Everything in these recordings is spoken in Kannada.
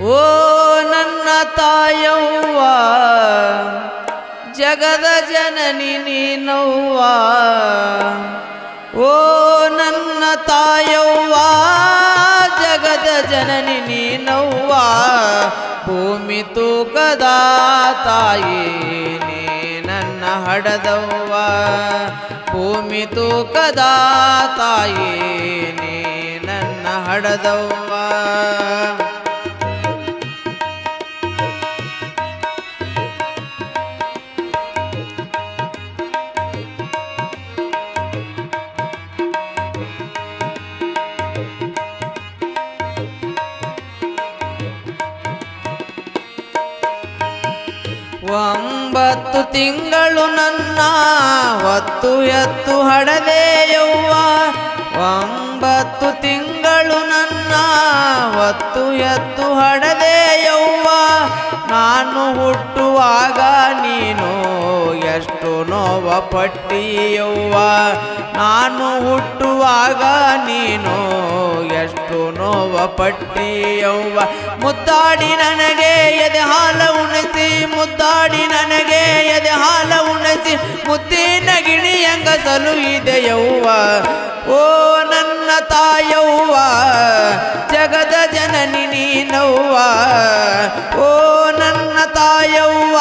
ಓ ನನ್ನ ತಾಯವ್ವ, ಜಗದ ಜನನಿ ನೀನವ್ವ. ಓ ನನ್ನ ತಾಯವ್ವ, ಜಗದ ಜನನಿ ನೀನವ್ವ. ಭೂಮಿ ತೂಕದ ತಾಯಿ ನೀ ನನ್ನ ಹಡದವ್ವ. ಭೂಮಿ ತೂಕದ ತಾಯಿ ನೀ ನನ್ನ ಹಡದವ್ವ. ಒಂಬತ್ತು ತಿಂಗಳು ನನ್ನ ಒತ್ತು ಎತ್ತು ಹಡದೆಯವ್ವ ಒಂಬತ್ತು ತಿಂಗಳು ನನ್ನ ಒತ್ತು ಎತ್ತು ಹಡದೆಯವ್ವ ನಾನು ಹುಟ್ಟುವಾಗ ನೀನು ಎಷ್ಟು ನೋವ ಪಟ್ಟಿಯವ್ವ ನಾನು ಹುಟ್ಟುವಾಗ ನೀನು ಎಷ್ಟು ನೋವ ಪಟ್ಟಿಯವ್ವ ಮುದ್ದಾಡಿ ನನಗೆ ಎದೆ ಹಾಲ ಉಣಸಿ, ಮುದ್ದಾಡಿ ನನಗೆ ಎದೆ ಹಾಲ ಉಣಸಿ ಮುದ್ದಿನ ಗಿಣಿ ಇದೆ ಇದೆಯವ್ವ ಓ ನನ್ನ ತಾಯವ್ವ, ಜಗದ ಜನನಿ ನೀನವ್ವ. ಓ ನನ್ನ ತಾಯವ್ವ,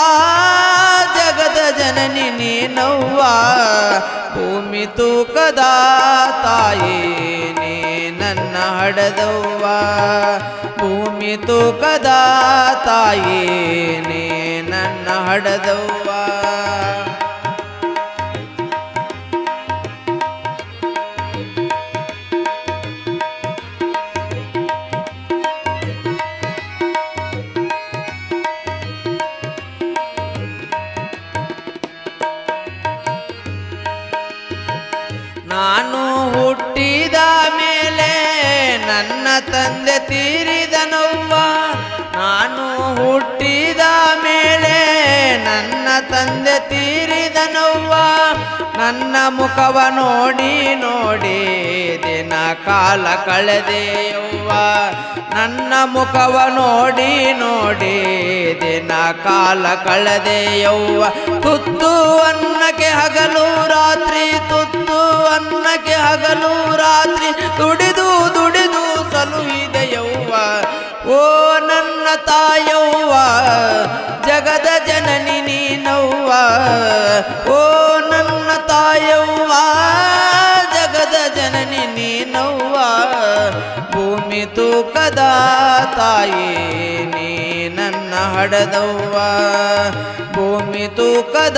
ಜಗದ ಜನನಿ ನೀನವ್ವ. ಭೂಮಿ ತೂಕದ ತಾಯಿ. ಹಡದವ್ವ? ಭೂಮಿ ತೂಕದ ತಾಯಿ ನೀ ನನ್ನ ಹಡದವ್ವ? ನಾನು ಹುಟ್ಟಿದ ತಂದೆ ತೀರಿದನವ್ವ ನಾನು ಹುಟ್ಟಿದ ಮೇಲೆ ನನ್ನ ತಂದೆ ತೀರಿದನವ್ವ ನನ್ನ ಮುಖವ ನೋಡಿ ನೋಡಿ ದಿನ ಕಾಲ ಕಳೆದೆಯವ್ವ. ನನ್ನ ಮುಖವ ನೋಡಿ ನೋಡಿ ದಿನ ಕಾಲ ಕಳೆದೆಯವ್ವ. ತುತ್ತು ಅನ್ನಕ್ಕೆ ಹಗಲು ರಾತ್ರಿ, ತುತ್ತು ಅನ್ನಕ್ಕೆ ಹಗಲು ರಾತ್ರಿ ದುಡಿದು ತಾಯವ್ವ, ಜಗದ ಜನನಿ ನೀನವ್ವ. ಓ ನನ್ನ ತಾಯವ್ವ, ಜಗದ ಜನನಿ ನೀನವ್ವ. ಭೂಮಿ ತೂಕದ ತಾಯಿ, ನೀ ನನ್ನ ಹಡದವ್ವ. ಭೂಮಿ ತೂಕದ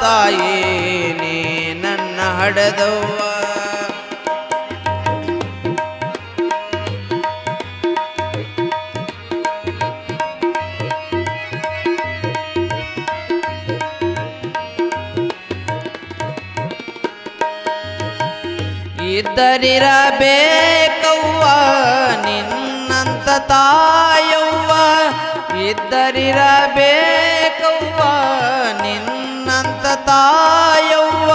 ತಾಯಿ, ನೀ ನನ್ನ ಹಡದವ್ವ. ಇದ್ದರಿರಬೇಕವ್ವ, ನಿನ್ನಂತ ತಾಯವ್ವ. ಇದ್ದರಿರಬೇಕವ್ವ, ನಿನ್ನಂತ ತಾಯವ್ವ.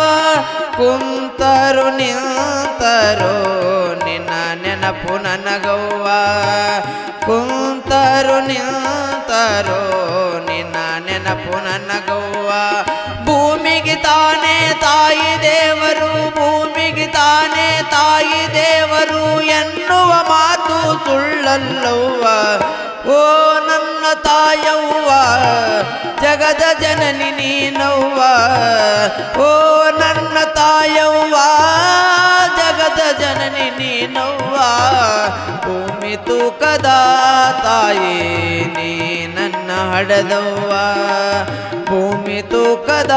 ಕುಂತರು ನಿಂತರು ನಿನ್ನ ನೆನಪು ನನಗವ್ವ. ಕುಂತರು ನಿಂತರು ನಿನ್ನ ನೆನಪು ನನಗವ್ವ. ಭೂಮಿಗೆ ತಾನೇ ತಾಯಿ ದೇವರು, ಭೂಮಿಗೆ ತಾನೇ ತಾಯಿ ದೇವರು ಎನ್ನುವ ಮಾತು ಸುಳ್ಳಲ್ಲವ್ವ. ಓ ನನ್ನ ತಾಯವ್ವ, ಜಗದ ಜನನಿ ನೀನವ್ವ. ಓ ನನ್ನ ತಾಯವ್ವ, ಜಗದ ಜನನಿ ನೀನವ್ವ. ಭೂಮಿ ತೂಕದ ತಾಯಿ, ನೀ ನನ್ನ ಹಡದವ್ವ. ಭೂಮಿ ತೂಕದ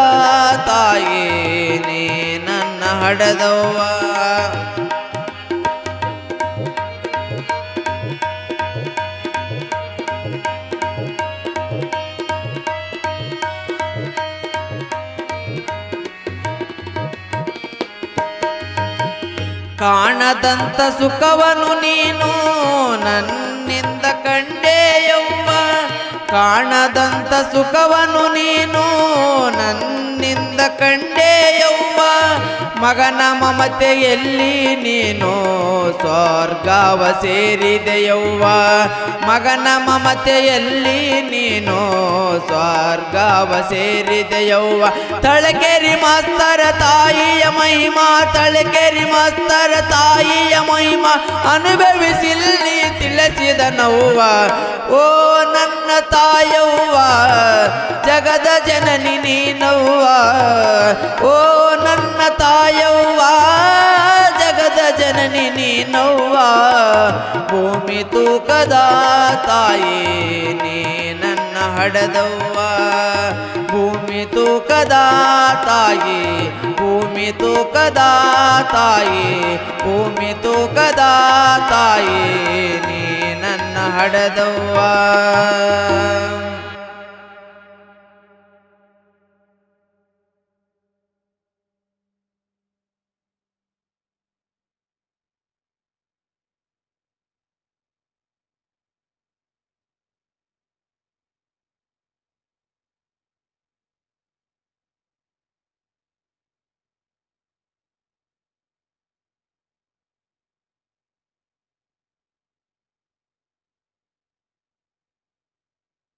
ತಾಯಿ ನೀ ನನ್ನ ಹಡದವ್ವ. ಕಾಣದಂತ ಸುಖವನು ನೀನು ಕಾಣದಂತ ಸುಖವನು ನೀನು ನನ್ನಿಂದ ಕಂಡೇಯವ್ವ ಮಗನ ಮಮತೆಯಲ್ಲಿ ನೀನು ಸ್ವರ್ಗವ ಸೇರಿದೆಯವ್ವ ಮಗನ ಮಮತೆಯಲ್ಲಿ ನೀನು ಸ್ವರ್ಗವ ಸೇರಿದೆಯವ್ವ ತಳಕೆರಿ ಮಾಸ್ತರ ತಾಯಿಯ ಮಹಿಮಾ, ತಳಕೆರಿ ಮಸ್ತರ ತಾಯಿಯ ಮಹಿಮಾ, ಅನುಭವಿಸಿಲ್ಲಿ ತಿಳಿಸಿದ ನೋವ. ಓ ನನ್ನ ತಾಯವ್ವ, ಜಗದ ಜನನಿ ನೀನವ್ವ. ಓ ನನ್ನ ತಾಯವ್ವ, ಜಗದ ಜನನಿ ನೀನವ್ವ. ಭೂಮಿ ತೂಕದ ತಾಯಿ, ನೀ ನನ್ನ ಹಡದವ್ವ. ತೂಕದ ತಾಯಿ ಭೂಮಿ ತೂಕದ ತಾಯಿ ಭೂಮಿ ತೂಕದ ತಾಯಿ ನೀ ನನ್ನ ಹಡದವ್ವ.